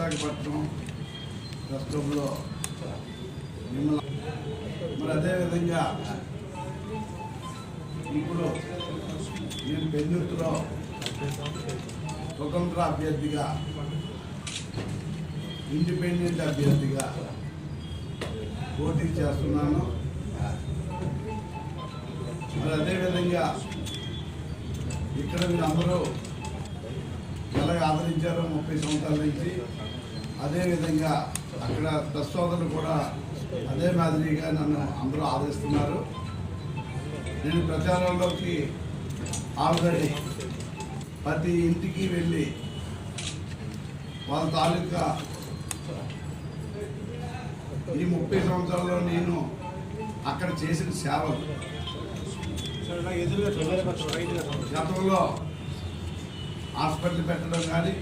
Visakhapatnam press క్లబ్లో మరి అదేవిధంగా ఇప్పుడు నేను పెందుర్తిలో స్వతంత్ర అభ్యర్థిగా ఇండిపెండెంట్ అభ్యర్థిగా పోటీ చేస్తున్నాను. మరి అదేవిధంగా ఇక్కడ మీరు అందరూ ఎలా ఆదరించారో ముప్పై సంవత్సరాల నుంచి అదేవిధంగా అక్కడ సోదరులు కూడా అదే మాదిరిగా నన్ను అందరూ ఆదరిస్తున్నారు. నేను ప్రచారంలోకి ఆల్రెడీ ప్రతి ఇంటికి వెళ్ళి వాళ్ళ తాలూకా ఈ ముప్పై సంవత్సరాల్లో నేను అక్కడ చేసిన సేవలు. గతంలో హాస్పిటల్ పెట్టడం కానీ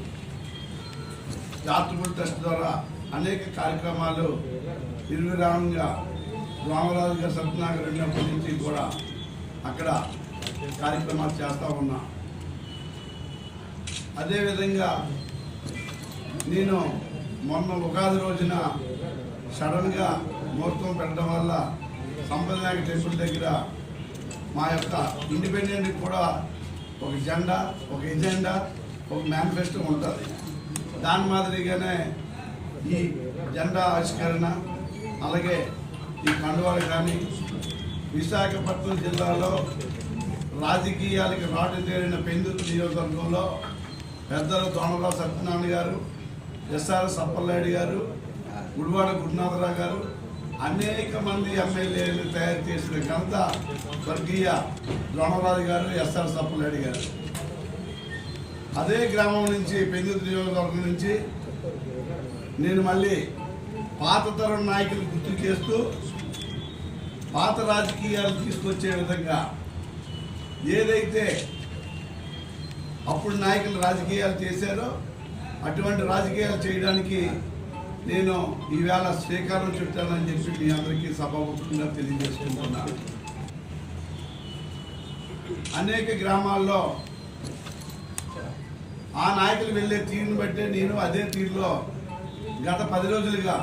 చార్టబుల్ ట్రస్ట్ ద్వారా అనేక కార్యక్రమాలు నిర్విరామంగా రామరాజు గారు సత్యనాగర్ వెళ్ళినప్పటి నుంచి కూడా అక్కడ కార్యక్రమాలు చేస్తూ ఉన్నా. అదేవిధంగా నేను మొన్న ఉగాది రోజున సడన్గా ముహూర్తం పెట్టడం వల్ల సంప్రదాయక టెంపుల్ దగ్గర మా యొక్క ఇండిపెండెంట్ కూడా ఒక జెండా ఒక ఎజెండా ఒక మేనిఫెస్టో ఉంటుంది. దాని మాదిరిగానే ఈ జెండా ఆవిష్కరణ అలాగే ఈ కండువాలు కానీ విశాఖపట్నం జిల్లాలో రాజకీయాలకి రాటు తేలిన పెందుతు నియోజకవర్గంలో పెద్దలు దోమరావు సత్యనారాయణ గారు ఎస్ఆర్ సప్పలనాయుడు గారు గుడివాడ గురునాథరావు గారు అనేక మంది ఎమ్మెల్యేలు తయారు చేసిన ఘనత స్వర్గీయ ద్రోణరాజు గారు ఎస్ఆర్ సప్పలనాయుడు గారు. అదే గ్రామం నుంచి పెందుతు నియోజకవర్గం నుంచి నేను మళ్ళీ పాత తరం నాయకులు గుర్తు చేస్తూ పాత రాజకీయాలు తీసుకొచ్చే విధంగా ఏదైతే అప్పుడు నాయకులు రాజకీయాలు చేశారో అటువంటి రాజకీయాలు చేయడానికి నేను ఈవేళ శ్రీకారం చుట్టానని చెప్పి మీ అందరికీ సభాముఖంగా తెలియజేసుకుంటున్నాను అనేక గ్రామాల్లో ఆ నాయకులు వెళ్ళే తీరుని బట్టే నేను అదే తీరులో గత పది రోజులుగా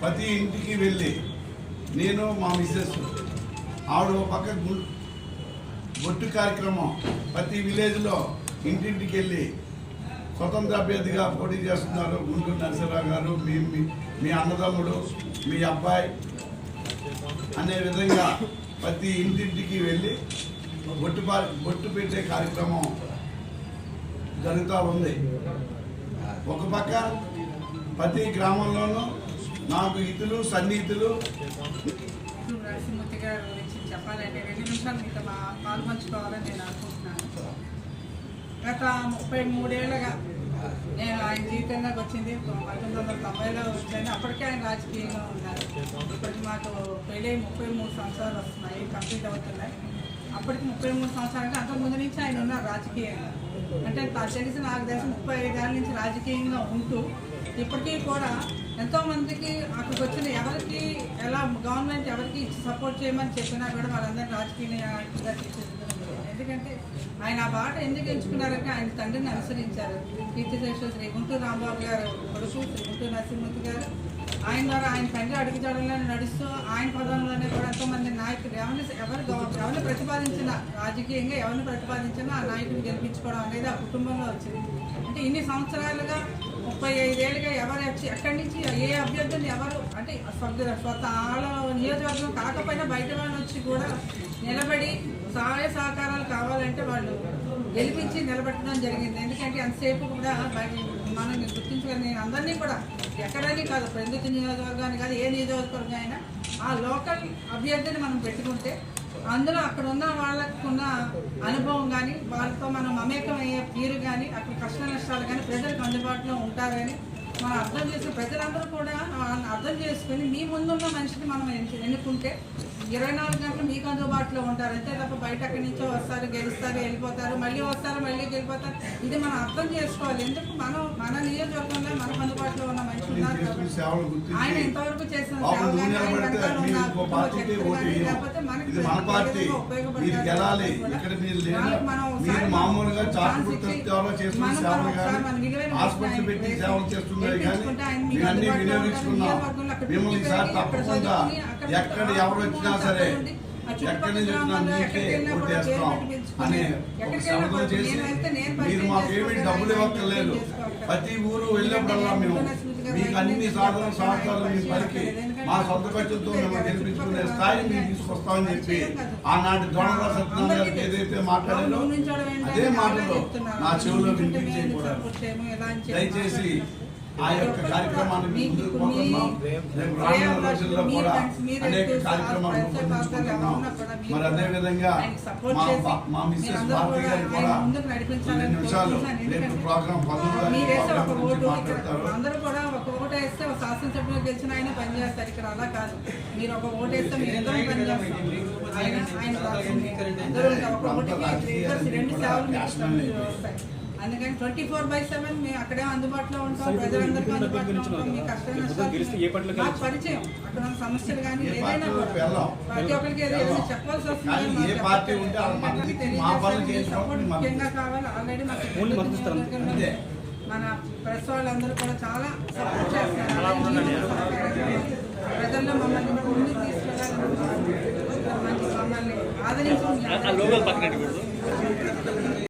ప్రతి ఇంటికి వెళ్ళి నేను మా మిస్సెస్ ఆవిడ ఒక పక్క గు- బొట్టు కార్యక్రమం ప్రతి విలేజ్లో ఇంటింటికి వెళ్ళి స్వతంత్ర అభ్యర్థిగా పోటీ చేస్తున్నారు గుంటూరు నరసింహరావు గారు మీ మీ- అన్నదమ్ముడు మీ అబ్బాయి. అనే విధంగా ప్రతి ఇంటింటికి వెళ్ళి బొట్టు బొట్టు పెట్టే కార్యక్రమం జరుగుతూ ఉంది. ఒక పక్క ప్రతి గ్రామంలోనూ నాకు ఇతులు సన్నిహితులు. చెప్పాలంటే రెండు నిమిషాలు మీతో పాల్పంచుకోవాలని నేను గత ముప్పై మూడేళ్ళగా నేను ఆయన జీవితంలోకి వచ్చింది. పంతొమ్మిది వందల తొంభైలో వచ్చింది. అప్పటికే ఆయన రాజకీయంగా ఉన్నారు. ఇప్పటికి మాకు పెళ్ళి ముప్పై మూడు సంవత్సరాలు వస్తున్నాయి కంప్లీట్ అవుతున్నాయి. అప్పటికి ముప్పై మూడు సంవత్సరాలు అంతకు ముందు నుంచి ఆయన ఉన్నారు రాజకీయంగా. అంటే నాకు తెలిసి నాకు తెలిసి ముప్పై ఐదేళ్ళ నుంచి రాజకీయంగా ఉంటూ ఇప్పటికీ కూడా ఎంతోమందికి అక్కడికి వచ్చిన ఎవరికి ఎలా గవర్నమెంట్ ఎవరికి సపోర్ట్ చేయమని చెప్పినా కూడా వాళ్ళందరినీ రాజకీయ తీర్చిదిద్దడం ఎందుకంటే ఆయన ఆ బాట ఎందుకు ఎంచుకున్నారంటే ఆయన తండ్రిని అనుసరించారు. కీర్తిశేషులు శ్రీ గుంటూరు రాంబాబు గారు కొడుకు శ్రీ గుంటూరు నరసింహమూర్తి గారు. ఆయన ద్వారా ఆయన తండ్రి అడుగుజాడల్లో నడుస్తూ ఆయన పదంలోనే కూడా ఎంతో మంది నాయకులు ఎవరిని ఎవరు ఎవరిని ప్రతిపాదించిన రాజకీయంగా ఎవరిని ప్రతిపాదించినా ఆ నాయకుని గెలిపించుకోవడం అనేది ఆ కుటుంబంలో వచ్చింది. అంటే ఇన్ని సంవత్సరాలుగా ముప్పై ఐదేళ్ళుగా ఎవరు వచ్చి ఎక్కడి నుంచి ఏ అభ్యర్థిని ఎవరు? అంటే స్వ- స్వత నియోజకవర్గం కాకపోయినా బయట వాళ్ళు వచ్చి కూడా నిలబడి సహాయ సహకారాలు కావాలంటే వాళ్ళు గెలిపించి నిలబెట్టడం జరిగింది. ఎందుకంటే అంతసేపు కూడా మనం గుర్తించుకొని నేను అందరినీ కూడా ఎక్కడని కాదు ప్రస్తుత నియోజకవర్గాన్ని కాదు ఏ నియోజకవర్గం అయినా ఆ లోకల్ అభ్యర్థిని మనం పెట్టుకుంటే అందులో అక్కడ ఉన్న వాళ్ళ అనుభవం కానీ వాళ్ళతో మనం మమేకం అయ్యే తీరు కానీ అక్కడ కష్ట నష్టాలు కానీ ప్రజలకు అందుబాటులో ఉంటారని మనం అర్థం చేసుకుని ప్రజలందరూ కూడా అర్థం చేసుకుని మీ ముందున్న మనిషిని మనం ఎన్ను- ఎన్నుకుంటే ఇరవై నాలుగు గంటలు మీకు అందుబాటులో ఉంటారు. అంతే తప్ప బయట అక్కడి నుంచో వస్తారు గెలుస్తారు వెళ్ళిపోతారు మళ్ళీ వస్తారు మళ్ళీ వెళ్ళిపోతారు ఇది మనం అర్థం చేసుకోవాలి. ఎందుకు మనం మన నియోజకవర్గంలో మనకు అందుబాటులో ఉన్న మనిషి నేను ఉన్నారు ఆయన ఇంతవరకు చేసిన సేవ ఇంకో పార్టీకి ఓటు వేయం. ఇది మన పార్టీ. మీరు గెలాలి. కూడా ఇక్కడ మీరు మనం మీరు మామూలుగా సేవలు చేస్తున్న సేవలు కానీ హాస్పిటల్ పెట్టి సేవలు చేస్తున్నారు కానీ మీరు అన్ని వినియోగించుకున్నాం. మిమ్మల్ని ఈసారి తప్పకుండా ఎక్కడ ఎవరు వచ్చినా సరే ఎక్కడి నుంచి మీకే అనే ఒక చేసి మీరు చేసుకుంటాను, డబ్బులు ఇవ్వక్కర్లేదు. ప్రతి ఊరు వెళ్ళినప్పుడల్లా మేము మీకు అన్ని సాధన సహకారాలు మీకు పలికి మా సొంత ఖర్చులతో మేము గెలిపించుకునే స్థాయి మేము తీసుకొస్తామని చెప్పి ఆనాటి దొంగ సత్యనారాయణ గారికి ఏదైతే మాట్లాడారో అదే మాటలు నా చెవిలో వినిపించే కూడా. దయచేసి ఆ యొక్క కార్యక్రమాన్ని రోజుల్లో కూడా అనేక కార్యక్రమాలు రూపొందించుకుంటున్నాం మరి అదే విధంగా మా బా- మా మిస్సెస్ భారతి గారు కూడా నిమిషాలు రేపు ఒక ఓటు గురించి ఇక్కడ మాట్లాడతారు. అందరూ కూడా ఒక ఓటు వేస్తే ఒక శాసనసభ్యులు గెలిచిన ఆయన పనిచేస్తారు ఇక్కడ అలా కాదు. మీరు ఒక ఓటు వేస్తే మీరు ఇద్దరు పనిచేస్తారు ఆయన ఆయన. ఒక ఓటుకి రెండు సేవలు అందుకని ట్వంటీ ఫోర్ బై సెవెన్ మేము అక్కడే అందుబాటులో ఉంటాం ప్రజలందరికీ అందుబాటులో ఉంటాం మీ కష్ట నష్టాలు మాకు పరిచయం అక్కడ ఉన్న సమస్యలు కానీ ఏదైనా. ప్రతి ఒక్కరికి ఏదైనా చెప్పాల్సి వస్తుంది తెలియజేస్తే సపోర్ట్ ముఖ్యంగా కావాలి. ఆల్రెడీ మాకు. మన ప్రెస్ వాళ్ళందరూ కూడా చాలా సపోర్ట్ చేస్తున్నారు ప్రజల్లో మమ్మల్ని ముందుకు తీసుకెళ్ళాలని మమ్మల్ని ఆదరించి